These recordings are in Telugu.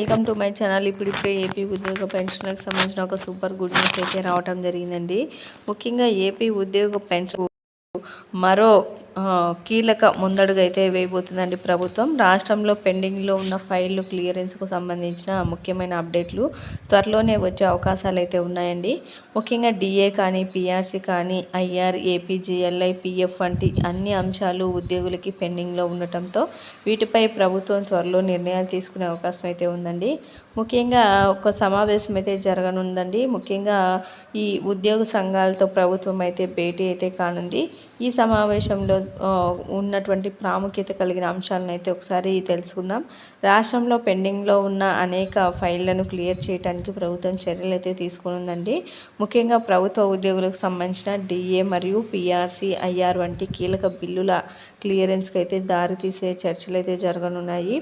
వెల్కమ్ టు మై ఛానల్ ఇప్పుడు ఇప్పుడే ఏపీ ఉద్యోగ పెన్షన్లకు సంబంధించిన ఒక సూపర్ గుడ్ న్యూస్ అయితే రావటం జరిగిందండి. ముఖ్యంగా ఏపీ ఉద్యోగ పెన్షన్ మరో కీలక ముందడుగు అయితే వేయబోతుందండి ప్రభుత్వం. రాష్ట్రంలో పెండింగ్లో ఉన్న ఫైళ్ళు క్లియరెన్స్కు సంబంధించిన ముఖ్యమైన అప్డేట్లు త్వరలోనే వచ్చే అవకాశాలు అయితే ఉన్నాయండి. ముఖ్యంగా డిఏ కానీ పిఆర్సీ కానీ ఐఆర్ ఏపీజీఎల్ఐ పిఎఫ్ వంటి అన్ని అంశాలు ఉద్యోగులకి పెండింగ్లో ఉండటంతో వీటిపై ప్రభుత్వం త్వరలో నిర్ణయాలు తీసుకునే అవకాశం అయితే ఉందండి. ముఖ్యంగా ఒక సమావేశం అయితే జరగనుందండి. ముఖ్యంగా ఈ ఉద్యోగ సంఘాలతో ప్రభుత్వం అయితే భేటీ అయితే కానుంది. ఈ సమావేశంలో ఉన్నటువంటి ప్రాముఖ్యత కలిగిన అంశాలను అయితే ఒకసారి తెలుసుకుందాం. రాష్ట్రంలో పెండింగ్లో ఉన్న అనేక ఫైళ్ళను క్లియర్ చేయడానికి ప్రభుత్వం చర్యలు అయితే తీసుకునుందండి. ముఖ్యంగా ప్రభుత్వ ఉద్యోగులకు సంబంధించిన డిఏ మరియు పిఆర్సీ ఐఆర్ వంటి కీలక బిల్లుల క్లియరెన్స్కి అయితే దారితీసే చర్చలు అయితే జరగనున్నాయి.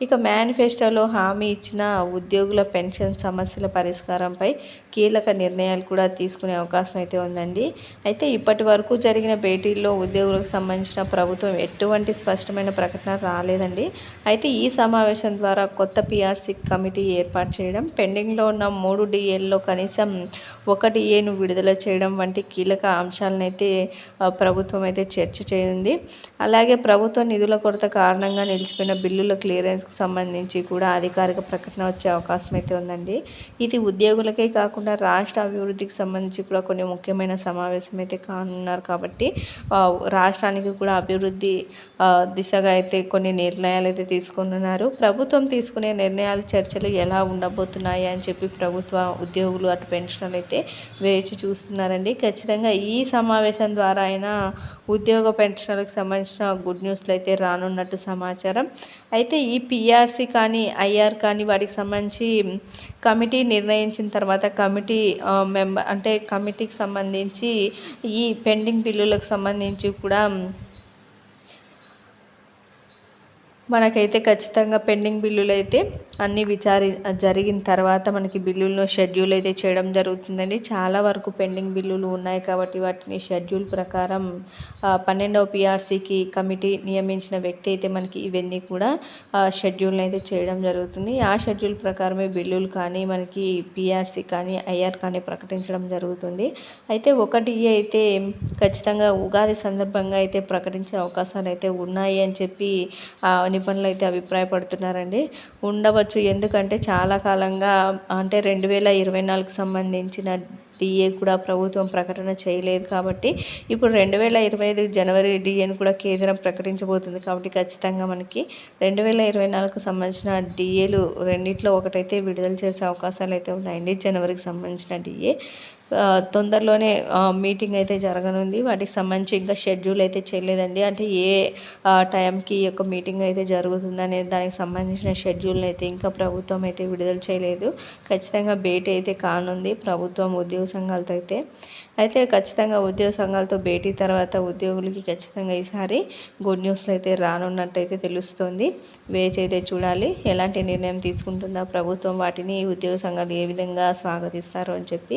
ఇక మేనిఫెస్టోలో హామీ ఇచ్చిన ఉద్యోగుల పెన్షన్ సమస్యల పరిష్కారంపై కీలక నిర్ణయాలు కూడా తీసుకునే అవకాశం అయితే ఉందండి. అయితే ఇప్పటి వరకు జరిగిన భేటీల్లో ఉద్యోగులకు సంబంధించిన ప్రభుత్వం ఎటువంటి స్పష్టమైన ప్రకటన రాలేదండి. అయితే ఈ సమావేశం ద్వారా కొత్త పిఆర్సీ కమిటీ ఏర్పాటు చేయడం పెండింగ్లో ఉన్న మూడు డిఏల్లో కనీసం ఒక డిఏను విడుదల చేయడం వంటి కీలక అంశాలనైతే ప్రభుత్వం అయితే చర్చ చేయింది అలాగే ప్రభుత్వ నిధుల కొరత కారణంగా నిలిచిపోయిన బిల్లుల క్లియరెన్స్ క్లియరెన్స్కి సంబంధించి కూడా అధికారిక ప్రకటన వచ్చే అవకాశం అయితే ఉందండి. ఇది ఉద్యోగులకే కాకుండా రాష్ట్ర అభివృద్ధికి సంబంధించి కూడా కొన్ని ముఖ్యమైన సమావేశం అయితే కానున్నారు కాబట్టి రాష్ట్రానికి కూడా అభివృద్ధి దిశగా అయితే కొన్ని నిర్ణయాలు అయితే తీసుకున్నారు ప్రభుత్వం తీసుకునే నిర్ణయాలు చర్చలు ఎలా ఉండబోతున్నాయి అని చెప్పి ప్రభుత్వ ఉద్యోగులు అటు పెన్షన్లు అయితే వేచి చూస్తున్నారండి. ఖచ్చితంగా ఈ సమావేశం ద్వారా అయినా ఉద్యోగ పెన్షన్లకు సంబంధించిన గుడ్ న్యూస్లు అయితే రానున్నట్టు సమాచారం. అయితే ఈ పిఆర్సీ కానీ ఐఆర్ కానీ వాటికి సంబంధించి కమిటీ నిర్ణయించిన తర్వాత కమిటీ మెంబర్ అంటే కమిటీకి సంబంధించి ఈ పెండింగ్ బిల్లులకు సంబంధించి కూడా మనకైతే ఖచ్చితంగా పెండింగ్ బిల్లులు అయితే అన్నీ విచారి జరిగిన తర్వాత మనకి బిల్లులను షెడ్యూల్ అయితే చేయడం జరుగుతుందండి. చాలా వరకు పెండింగ్ బిల్లులు ఉన్నాయి కాబట్టి వాటిని షెడ్యూల్ ప్రకారం పన్నెండవ పిఆర్సీకి కమిటీ నియమించిన వ్యక్తి అయితే మనకి ఇవన్నీ కూడా షెడ్యూల్ని అయితే చేయడం జరుగుతుంది. ఆ షెడ్యూల్ ప్రకారమే బిల్లులు కానీ మనకి పిఆర్సీ కానీ ఐఆర్ కానీ ప్రకటించడం జరుగుతుంది. అయితే ఒకటి అయితే ఖచ్చితంగా ఉగాది సందర్భంగా అయితే ప్రకటించే అవకాశాలు అయితే ఉన్నాయి అని చెప్పి నిపుణులు అయితే అభిప్రాయపడుతున్నారండి. ఉండవచ్చు. ఎందుకంటే చాలా కాలంగా అంటే రెండు వేల ఇరవై నాలుగు సంబంధించిన డిఏ కూడా ప్రభుత్వం ప్రకటన చేయలేదు కాబట్టి ఇప్పుడు రెండు వేల ఇరవై ఐదు జనవరి డిఏని కూడా కేంద్రం ప్రకటించబోతుంది కాబట్టి ఖచ్చితంగా మనకి రెండు వేల ఇరవై నాలుగుకు సంబంధించిన డిఏలు రెండిట్లో ఒకటైతే విడుదల చేసే అవకాశాలు అయితే ఉన్నాయండి జనవరికి సంబంధించిన డిఏ. తొందరలోనే మీటింగ్ అయితే జరగనుంది. వాటికి సంబంధించి ఇంకా షెడ్యూల్ అయితే చేయలేదండి. అంటే ఏ టైంకి ఈ యొక్క మీటింగ్ అయితే జరుగుతుందనే దానికి సంబంధించిన షెడ్యూల్ని అయితే ఇంకా ప్రభుత్వం అయితే విడుదల చేయలేదు. ఖచ్చితంగా భేటీ అయితే కానుంది ప్రభుత్వం ఉద్యోగ సంఘాలతో అయితే. అయితే ఖచ్చితంగా ఉద్యోగ సంఘాలతో భేటీ తర్వాత ఉద్యోగులకి ఖచ్చితంగా ఈసారి గుడ్ న్యూస్లు అయితే రానున్నట్టయితే తెలుస్తుంది. వేచి అయితే చూడాలి. ఎలాంటి నిర్ణయం తీసుకుంటుందా ప్రభుత్వం వాటిని ఉద్యోగ సంఘాలు ఏ విధంగా స్వాగతిస్తారో అని చెప్పి